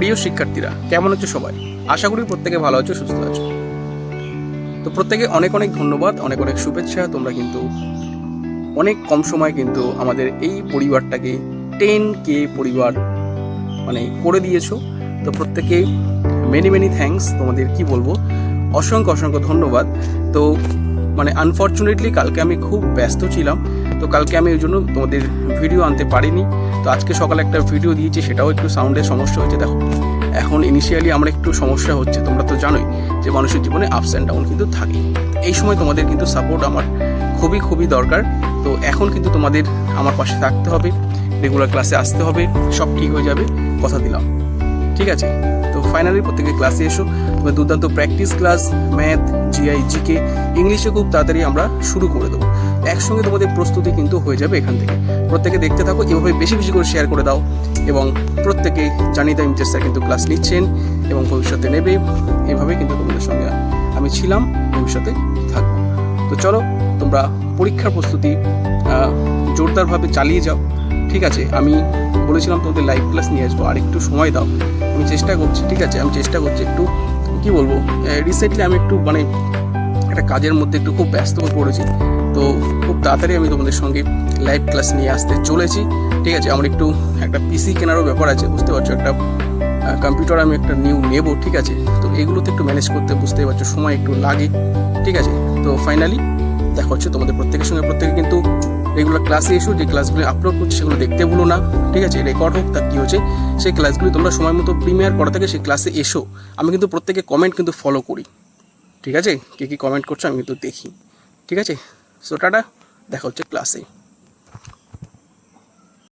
প্রিয় শিক্ষার্থীরা, কেমন আছো সবাই? আশা করি প্রত্যেকে ভালো আছো, সুস্থ আছো। তো প্রত্যেকে অনেক অনেক ধন্যবাদ, অনেক অনেক শুভেচ্ছা। তোমরা কিন্তু অনেক কম সময় কিন্তু আমাদের এই পরিবারটাকে টেন কে পরিবার মানে করে দিয়েছ। তো প্রত্যেকে মেনি মেনি থ্যাঙ্কস তোমাদের কি বলব? অসংখ্য অসংখ্য ধন্যবাদ। তো মানে আনফর্চুনেটলি কালকে আমি খুব ব্যস্ত ছিলাম। তো কালকে আমি ওই জন্য তোমাদের ভিডিও আনতে পারিনি। তো আজকে সকালে একটা ভিডিও দিয়েছি, সেটাও একটু সাউন্ডের সমস্যা হয়েছে, দেখো। এখন ইনিশিয়ালি আমার একটু সমস্যা হচ্ছে, তোমরা তো জানোই যে মানুষের জীবনে আপস অ্যান্ড ডাউন কিন্তু থাকে। এই সময় তোমাদের কিন্তু সাপোর্ট আমার খুবই খুবই দরকার। তো এখন কিন্তু তোমাদের আমার পাশে থাকতে হবে রেগুলার ক্লাসে আসতে হবে, সব ঠিক হয়ে যাবে, কথা দিলাম। ঠিক আছে? তো ফাইনালি প্রত্যেকে ক্লাসে এসো। তোমার দুর্দান্ত practice class math GI GK ইংলিশে খুব তাড়াতাড়ি আমরা শুরু করে দেবো। একসঙ্গে তোমাদের প্রস্তুতি কিন্তু হয়ে যাবে এখান থেকে। প্রত্যেকে দেখতে থাকো, এভাবে বেশি বেশি করে শেয়ার করে দাও এবং প্রত্যেকে জানিয়ে দাও ইমতেজ স্যার কিন্তু ক্লাস নিচ্ছেন এবং ভবিষ্যতে নেবে। এভাবে কিন্তু তোমাদের সঙ্গে আমি ছিলাম, ভবিষ্যতে থাকব। তো চলো, তোমরা পরীক্ষার প্রস্তুতি জোরদারভাবে চালিয়ে যাও। ঠিক আছে, আমি বলেছিলাম তোমাদের লাইভ ক্লাস নিয়ে আসব, আর একটু সময় দাও। আমি চেষ্টা করছি, ঠিক আছে, আমি চেষ্টা করছি একটু, কি বলব রিসেন্টলি আমি একটু মানে একটা কাজের মধ্যে একটু খুব ব্যস্ত হয়ে পড়েছি। তো খুব তাড়াতাড়ি আমি তোমাদের সঙ্গে লাইভ ক্লাস নিয়ে আসতে চলেছি। ঠিক আছে, আমার একটু একটা পিসি কেনারও ব্যাপার আছে, বুঝতে পারছ? একটা কম্পিউটার আমি একটা নিউ নেব, ঠিক আছে? তো এগুলোতে একটু ম্যানেজ করতে, বুঝতেই পারছ, সময় একটু লাগে, ঠিক আছে? তো ফাইনালি দেখা হচ্ছে তোমাদের প্রত্যেকের সঙ্গে, প্রত্যেকে কিন্তু রেগুলার ক্লাসে এসো, যে ক্লাসগুলো আপলোড করছি সেগুলো দেখতে ভুলো না, ঠিক আছে? রেকর্ড হোক, তার কী হচ্ছে? সেই ক্লাসগুলি তোমরা সময় মতো প্রিমিয়ার করা থেকে সেই ক্লাসে এসো। আমি কিন্তু প্রত্যেকে কমেন্ট কিন্তু ফলো করি। ঠিক আছে? কে কী কমেন্ট করছ আমি কিন্তু দেখি। ঠিক আছে? সো টাটা। দেখা হচ্ছে ক্লাসে